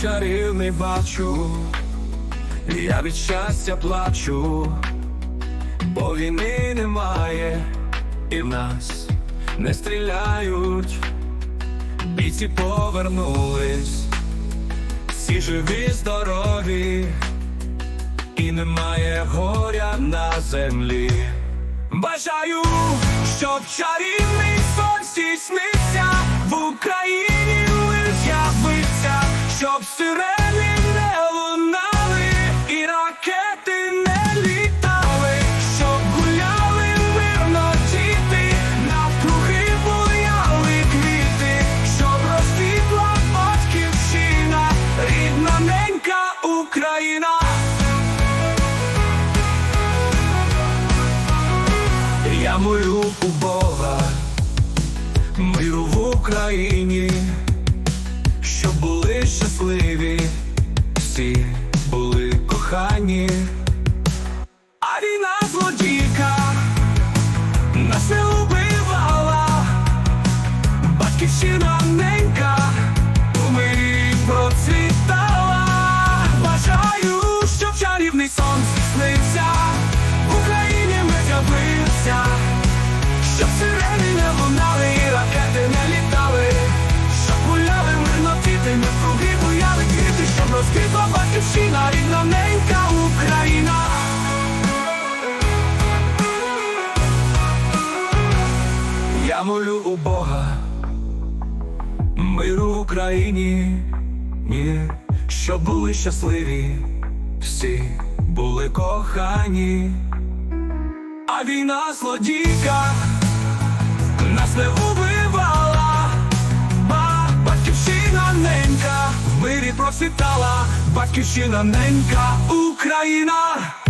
чарівний бачу, я від щастя плачу, бо війни немає, і в нас не стріляють, бійці повернулись, всі живі, здорові, і немає горя на землі. Бажаю, щоб чарівний сон здійснився Молю у Бога, миру в Україні, щоб були щасливі, всі були кохані, а війна злодійка нас не убивала, батьківщина ненька Я у Бога, миру в Україні, ні, щоб були щасливі, всі були кохані, а війна злодійка нас не убивала, ба батьківщина ненька. В мирі процвітала, батьківщина ненька. Україна.